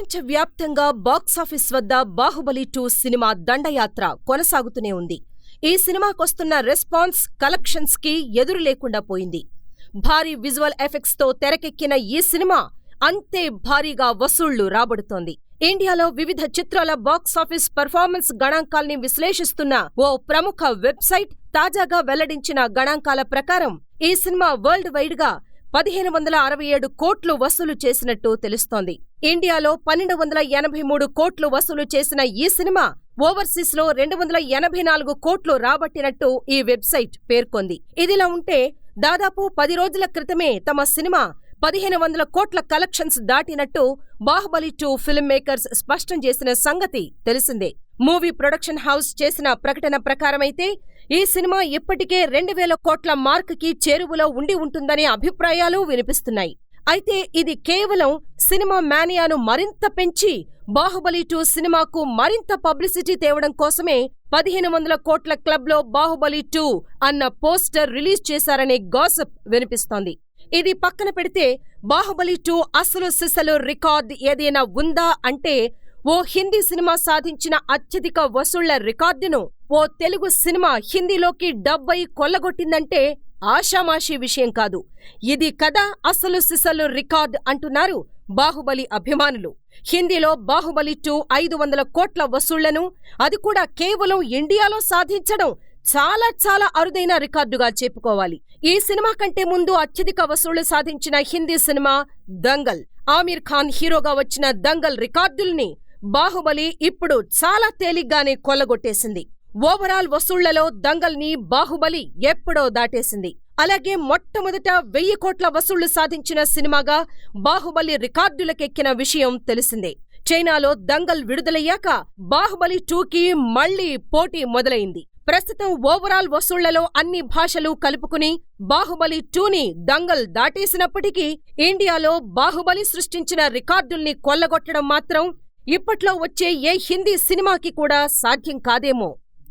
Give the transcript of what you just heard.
ప్రపంచవ్యాప్తంగా బాక్సాఫీస్ వద్ద Baahubali two cinema దండయాత్ర కొనసాగుతూనే ఉంది. ఈ సినిమాకొస్తున్న రెస్పాన్స్, కలెక్షన్స్కి ఎదురు లేకుండా పోయింది. భారీ విజువల్ ఎఫెక్ట్స్తో తెరకెక్కిన ఈ సినిమా అంతే భారీగా వసూళ్ళు రాబడుతోంది. ఇండియాలో వివిధ చిత్రాల బాక్సాఫీస్ పెర్ఫార్మెన్స్ గణాంకాల్ని విశ్లేషిస్తున్న ఓ ప్రముఖ వెబ్సైట్ తాజాగా వెల్లడించిన గణాంకాల ప్రకారం ఈ సినిమా వరల్డ్ వైడ్గా పదిహేను వందల అరవై ఏడు కోట్లు వసూలు చేసినట్టు తెలుస్తోంది. ఇండియాలో పన్నెండు వందల ఎనభై మూడు కోట్లు వసూలు చేసిన ఈ సినిమా ఓవర్సీస్లో రెండు వందల ఎనభై నాలుగు కోట్లు రాబట్టినట్టు ఈ వెబ్సైట్ పేర్కొంది. ఇదిలా ఉంటే దాదాపు పది రోజుల క్రితమే తమ సినిమా పదిహేను వందల కోట్ల కలెక్షన్స్ దాటినట్టు బాహుబలి టూ ఫిల్మ్ మేకర్స్ స్పష్టం చేసిన సంగతి తెలిసిందే. మూవీ ప్రొడక్షన్ హౌస్ చేసిన ప్రకటన ప్రకారమైతే ఈ సినిమా ఇప్పటికే రెండు వేల కోట్ల మార్క్కి చేరువలో ఉండి ఉంటుందనే అభిప్రాయాలు వినిపిస్తున్నాయి. అయితే ఇది కేవలం సినిమా మానియాను మరింత పెంచి బాహుబలి టూ సినిమాకు మరింత పబ్లిసిటీ తేవడం కోసమే పదిహేను వందల కోట్ల క్లబ్లో బాహుబలి టూ అన్న పోస్టర్ రిలీజ్ చేశారనే గాసిప్ వినిపిస్తోంది. ఇది పక్కన పెడితే బాహుబలి టూ అసలు సిసలు రికార్డ్ ఏదైనా ఉందా అంటే ఓ హిందీ సినిమా సాధించిన అత్యధిక వసూళ్ళ రికార్డును ఓ తెలుగు సినిమా హిందీలోకి డబ్బై కొల్లగొట్టిందంటే ఆషామాషీ విషయం కాదు. ఇది కదా అసలు సిసలు రికార్డ్ అంటున్నారు బాహుబలి అభిమానులు. హిందీలో బాహుబలి టూ ఐదు వందల కోట్ల వసూళ్ళను, అది కూడా కేవలం ఇండియాలో సాధించడం చాలా చాలా అరుదైన రికార్డుగా చెప్పుకోవాలి. ఈ సినిమా కంటే ముందు అత్యధిక వసూళ్ళు సాధించిన హిందీ సినిమా దంగల్. ఆమీర్ ఖాన్ హీరోగా వచ్చిన దంగల్ రికార్డుల్ని బాహుబలి ఇప్పుడు చాలా తేలిగ్గానే కొల్లగొట్టేసింది. ఓవరాల్ వసూళ్ళలో దంగల్ని బాహుబలి ఎప్పుడో దాటేసింది. అలాగే మొట్టమొదట వెయ్యి కోట్ల వసూళ్ళు సాధించిన సినిమాగా బాహుబలి రికార్డులకెక్కిన విషయం తెలిసిందే. చైనాలో దంగల్ విడుదలయ్యాక బాహుబలి టూకి మళ్ళీ పోటీ మొదలైంది. ప్రస్తుతం ఓవరాల్ వసూళ్ళలో అన్ని భాషలు కలుపుకుని బాహుబలి టూని దంగల్ దాటేసినప్పటికీ ఇండియాలో బాహుబలి సృష్టించిన రికార్డుల్ని కొల్లగొట్టడం మాత్రం ఇప్పట్లో వచ్చే ఏ హిందీ సినిమాకి కూడా సాధ్యం కాదేమో.